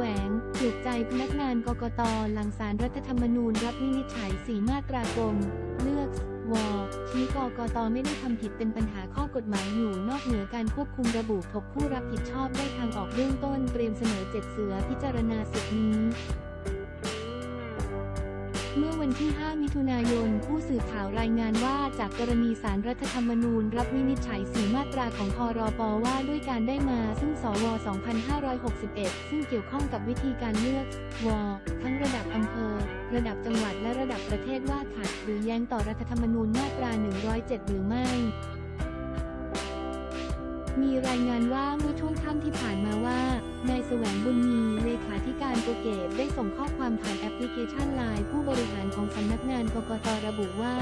วง ปลุกใจพนักงานกกตหลังสารรัฐธรรมนูญรับวินิจฉัยสีมาตรากรมเลือกวชี้กกตไม่ได้ทำผิดเป็นปัญหาข้อกฎหมายอยู่นอกเหนือการควบคุมระบุพบผู้รับผิดชอบได้ทางออกเบื้องต้นเตรียมเสนอเจ็ดเสือพิจารณาสิทธินี้ วันที่ 5 มิถุนายน ผู้สื่อข่าวรายงานว่าจากกรณีสารรัฐธรรมนูญ รับวินิจฉัยสีมาตราของพรปว่าด้วยการได้มาซึ่งสว 2561 ซึ่งเกี่ยวข้องกับวิธีการเลือกวทั้งระดับอำเภอ ระดับจังหวัดและระดับประเทศว่าขัดหรือแย้งต่อรัฐธรรมนูญมาตรา 107 หรือไม่มีรายงานว่าเมื่อช่วงค่ำที่ผ่านมาว่า นายแสวงบุญมีเลขาธิการโกเกตได้ส่งข้อความผ่านแอปพลิเคชันไลน์ผู้บริหารข นักงานกกตระบุว่า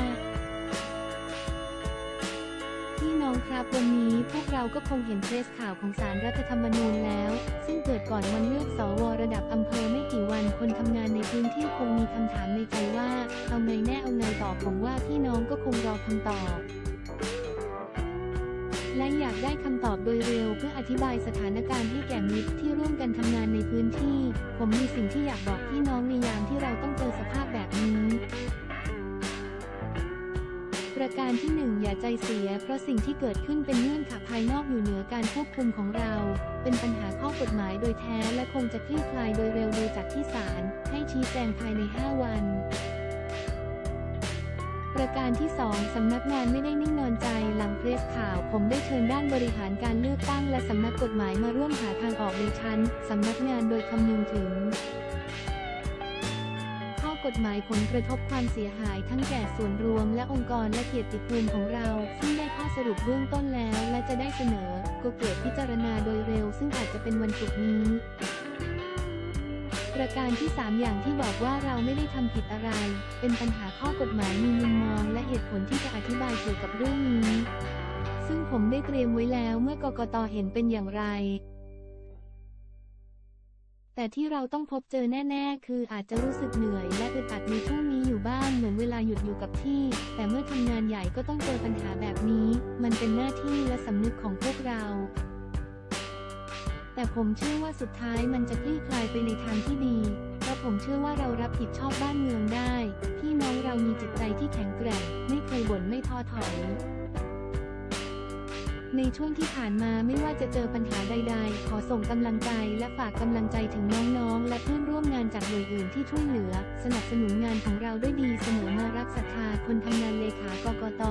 พี่น้องครับวันนี้พวกเราก็คงเห็นเทสข่าวของสารรัฐธรรมนูญแล้ว ซึ่งเกิดก่อนวันเลือกสวระดับอำเภอไม่กี่วันคนทำงานในพื้นที่คงมีคำถามในใจว่า เอาไงแน่เอาไงต่อผมว่าพี่น้องก็คงรอคำตอบและอยากได้คำตอบโดยเร็วเพื่ออธิบายสถานการณ์ให้แก่มิตรที่ร่วมกันทำงานในพื้นที่ ผมมีสิ่งที่อยากบอกพี่น้องในยามที่เราต้องเจอสภาพแบบนี้ ประการที่หนึ่งอย่าใจเสีย เพราะสิ่งที่เกิดขึ้นเป็นเงื่อนไขภายนอกอยู่เหนือการควบคุมของเรา เป็นปัญหาข้อกฎหมายโดยแท้และคงจะคลี่คลายโดยเร็วโดยจากที่ศาลให้ชี้แจงภายใน 5 วันประการที่ 2 สำนักงานไม่ได้นิ่งนอนใจ หลังเพรสข่าว ผมได้เชิญด้านบริหารการเลือกตั้ง และสำนักกฎหมายมาร่วมหาทางออกในชั้น สำนักงานโดยคำนึงถึง กฎหมายผลกระทบความเสียหายทั้งแก่ส่วนรวมและองค์กรและเกียรติภูมิของเรา ซึ่งได้ข้อสรุปเบื้องต้นแล้ว และจะได้เสนอ ก็เกิดพิจารณาโดยเร็ว ซึ่งอาจจะเป็นวันศุกร์นี้ประการที่ 3 อย่างที่บอกว่าเราไม่ได้ทำผิดอะไร เป็นปัญหาข้อกฎหมายมีมุมมองและเหตุผลที่จะอธิบายเกี่ยวกับเรื่องนี้ ซึ่งผมได้เตรียมไว้แล้วเมื่อกกตเห็นเป็นอย่างไร แต่ที่เราต้องพบเจอแน่ ๆ คืออาจจะรู้สึกเหนื่อย และอึดอัดในช่วงนี้อยู่บ้างเหมือนเวลาหยุดอยู่กับที่ แต่เมื่อทำงานใหญ่ก็ต้องเจอปัญหาแบบนี้ มันเป็นหน้าที่และสำนึกของพวกเรา แต่ผมเชื่อว่าสุดท้ายมันจะคลี่คลายไปในทางที่ดีเพราะผมเชื่อว่าเรารับผิดชอบบ้านเมืองได้ พี่น้องเรามีจิตใจที่แข็งแกร่ง ไม่เคยบ่นไม่ท้อถอย ในช่วงที่ผ่านมาไม่ว่าจะเจอปัญหาใด ๆ ขอส่งกำลังใจและฝากกำลังใจถึงน้องๆ และเพื่อนร่วมงานจากหน่วยอื่นที่ช่วยเหลือ สนับสนุนงานของเราด้วยดีเสมอมารักศรัทธาคนทำงานเลขากกต